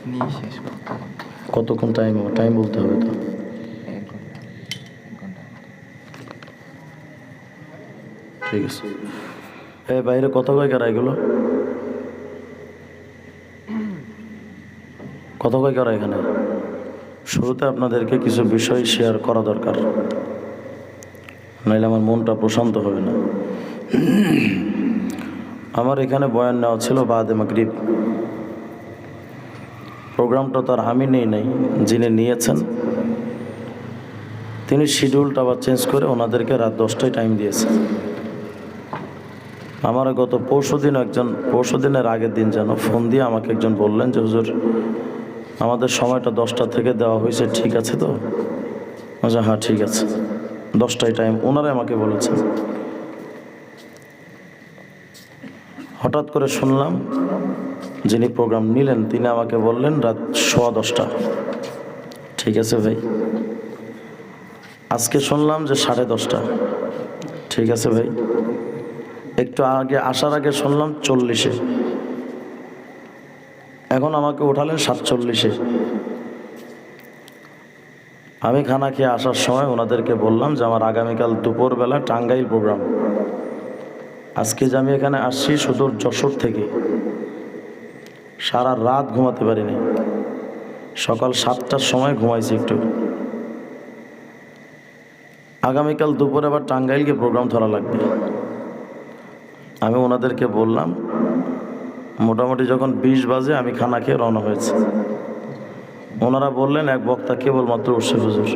আপনি শেষ করতে কতক্ষণ টাইম টাইম বলতে হবে তো। ঠিক আছে। এ বাইরে কত কয় কারা এগুলো? কত কয় কারা এখানে? শুরুতে আপনাদেরকে কিছু বিষয় শেয়ার করা দরকার। নাইলে আমার মনটা প্রশান্ত হবে না। আমার এখানে বয়ান নেওয়া ছিল বাদে মাগরিব। প্রোগ্রামটা তার আমি নেই নাই, যিনি নিয়েছেন। তিনি শিডিউলটা আবার চেঞ্জ করে ওনাদেরকে রাত দশটায় টাইম দিয়েছেন। আমার গত পরশু দিন একজন, পরশু দিনের আগের দিন যেন ফোন দিয়ে আমাকে একজন বললেন যে, হুজুর, আমাদের সময়টা দশটা থেকে দেওয়া হয়েছে, ঠিক আছে তো? আচ্ছা হ্যাঁ ঠিক আছে। দশটায় টাইম ওনারাই আমাকে বলেছেন। হঠাৎ করে শুনলাম যিনি প্রোগ্রাম নিলেন, তিনি আমাকে বললেন রাত সোয়া দশটা। ঠিক আছে ভাই? আজকে শুনলাম যে সাড়ে দশটা। ঠিক আছে ভাই? একটু আগে, আসার আগে শুনলাম চল্লিশে। এখন আমাকে উঠালেন সাতচল্লিশে। আমি খানা খেয়ে আসার সময় ওনাদেরকে বললাম যে আমার আগামীকাল দুপুরবেলা টাঙ্গাইল প্রোগ্রাম আজকে যে আমি এখানে আসছি, সুদূর যশোর থেকে। সারা রাত ঘুমাতে পারিনি। সকাল সাতটার সময় ঘুমাইছি একটু। আগামীকাল দুপুরে আবার টাঙ্গাইলকে প্রোগ্রাম ধরা লাগবে। আমি ওনাদেরকে বললাম, মোটামুটি যখন বিশ বাজে আমি খানা খেয়ে রওনা হয়েছে। ওনারা বললেন, এক বক্তা কেবলমাত্র উঠছে হুজুর।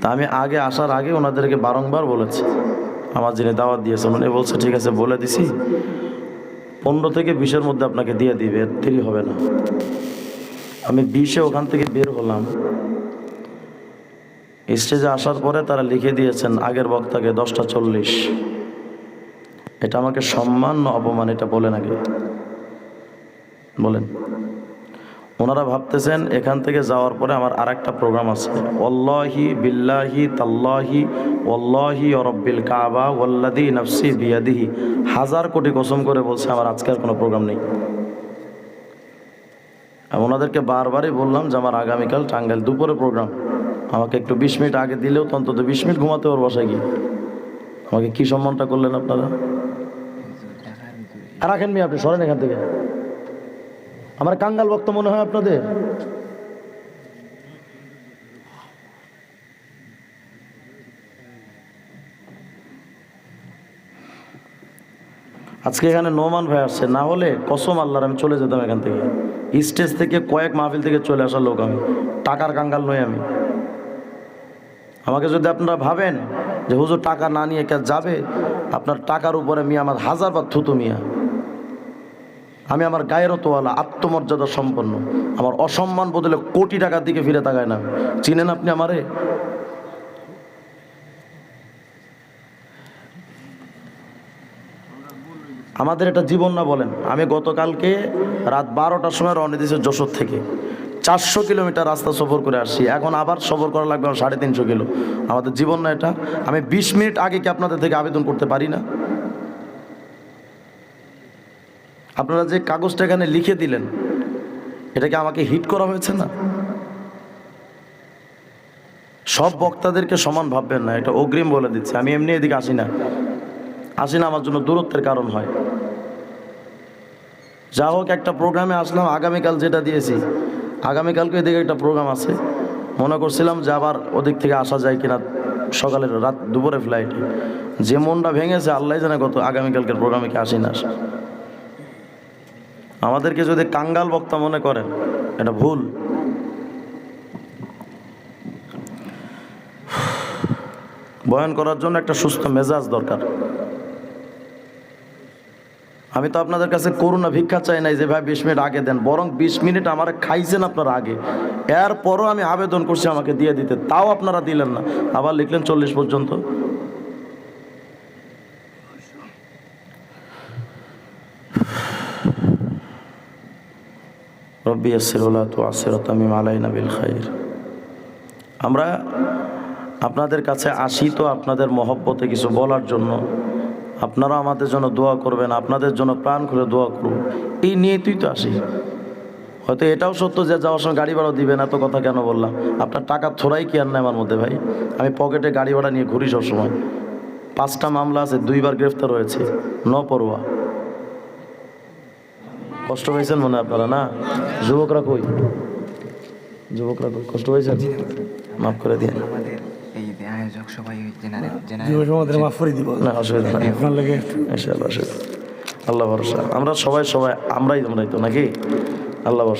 তা আমি আগে আসার আগে ওনাদেরকে বারংবার বলেছি, আমার যিনি দাওয়াত দিয়েছেন, উনি বলছে, ঠিক আছে, বলে দিছি। পনেরো থেকে বিশের মধ্যে আপনাকে দিয়ে দিবে, দেরি হবে না। আমি বিশে ওখান থেকে বের হলাম। স্টেজে আসার পরে তারা লিখে দিয়েছেন, আগের বক্তাকে দশটা চল্লিশ। এটা আমাকে সম্মান অপমান, এটা বলেন আগে। বলেন। ওনারা ভাবতেছেন এখান থেকে যাওয়ার পরে আমার আর একটা প্রোগ্রাম আছে। অল্লাহি বিল্লাহি তাল্লাহি অল্লাহি অরব্বিল কাবা ওল্লাদি নফসি বিয়াদিহি। হাজার কোটি কসম করে বলছে আমার আজকের কোনো প্রোগ্রাম নেই। ওনাদেরকে বারবারই বললাম যে আমার আগামীকাল টাঙ্গাইল দুপুরে প্রোগ্রাম আমাকে একটু বিশ মিনিট আগে দিলেও তো অন্তত বিশ মিনিট ঘুমাতে ওর বাসায় গিয়ে। আমাকে কি সম্মানটা করলেন আপনারা? আর রাখেন মি আপনি সরেন এখান থেকে। আমার কাঙ্গাল বক্ত মনে হয় আপনাদের? আজকে এখানে নোমান ভাই আসছে, না হলে কসম আল্লাহর, আমি চলে যেতাম এখান থেকে। স্টেজ থেকে কয়েক মাহফিল থেকে চলে আসার লোক আমি, টাকার কাঙ্গাল নই আমি। আমাকে যদি আপনারা ভাবেন যে হুজুর টাকা না নিয়ে কে যাবে, আপনার টাকার উপরে মিয়া, আমার হাজার বার থুতু মিয়া। আমি আমার গায়ের তোয়ালা, আত্মমর্যাদা সম্পন্ন। আমার অসম্মান বদলে কোটি টাকার দিকে ফিরে তাকায় না। চিনেন আপনি আমারে? আমাদের এটা জীবন না বলেন। আমি গতকালকে রাত বারোটার সময় রওনা দিয়েছি যশোর থেকে। চারশো কিলোমিটার রাস্তা সফর করে আসছি। এখন আবার সফর করা লাগবে সাড়ে তিনশো কিলো। আমাদের জীবন না এটা। আমি বিশ মিনিট আগে কি আপনাদের থেকে আবেদন করতে পারি না? আপনারা যে কাগজটা এখানে লিখে দিলেন এটাকে আমাকে হিট করা হয়েছে না? সব বক্তাদেরকে সমান ভাববেন না, এটা অগ্রিম বলে দিচ্ছে। আমি এমনি এদিকে আসি না। আসি না আমার জন্য দূরত্বের কারণ হয়। যা হোক, একটা প্রোগ্রামে আসলাম, আগামীকাল যেটা দিয়েছি, আগামীকালকে এদিকে একটা প্রোগ্রাম আছে। মনে করছিলাম যে আবার ওদিক থেকে আসা যায় কিনা সকালের রাত দুপুরে ফ্লাইটে যে মনটা ভেঙেছে, আল্লাহ জানে কত আগামীকালকের প্রোগ্রামে কি আসি না। আমাদেরকে যদি কাঙ্গাল বক্তা মনে করেন, এটা ভুল। বয়ান করার জন্য একটা সুস্থ মেজাজ দরকার। আমি তো আপনাদের কাছে করুণা ভিক্ষা চাই নাই যে, ভাই, বিশ মিনিট আগে দেন। বরং বিশ মিনিট আমার খাইছেন আপনারা আগে। এরপরও আমি আবেদন করছি আমাকে দিয়ে দিতে। তাও আপনারা দিলেন না। আবার লিখলেন চল্লিশ পর্যন্ত। রব্বি আসিরুল্লাহ তো আসিরত আমি মালাইনা বিল খাইর। আমরা আপনাদের কাছে আসি তো আপনাদের মহব্বতে কিছু বলার জন্য। আপনারা আমাদের জন্য দোয়া করবেন, আপনাদের জন্য প্রাণ খুলে দোয়া করব এই নিয়ে তুই তো আসি। হয়তো এটাও সত্য যে যাওয়ার সময় গাড়ি ভাড়া দিবেন, এত কথা কেন বললাম? আপনার টাকা থোড়াই কি আর নাই আমার মধ্যে ভাই? আমি পকেটে গাড়ি ভাড়া নিয়ে ঘুরি সবসময়। পাঁচটা মামলা আছে, দুইবার গ্রেফতার হয়েছে ন পড়ুয়া কষ্ট হয়েছেন মনে আপনারা, না? যুবকরা কই যুবকরা কই কষ্ট হয়েছে মাফ করে দিয়ে এই আয়োজক সবাই মাফ করে দিব। না অসুবিধা নাই। আপনার লাগে ইনশাআল্লাহ আল্লাহ ভরসা। আমরা সবাই সবাই আমরাই আমরাই তো নাকি? আল্লাহ ভরসা।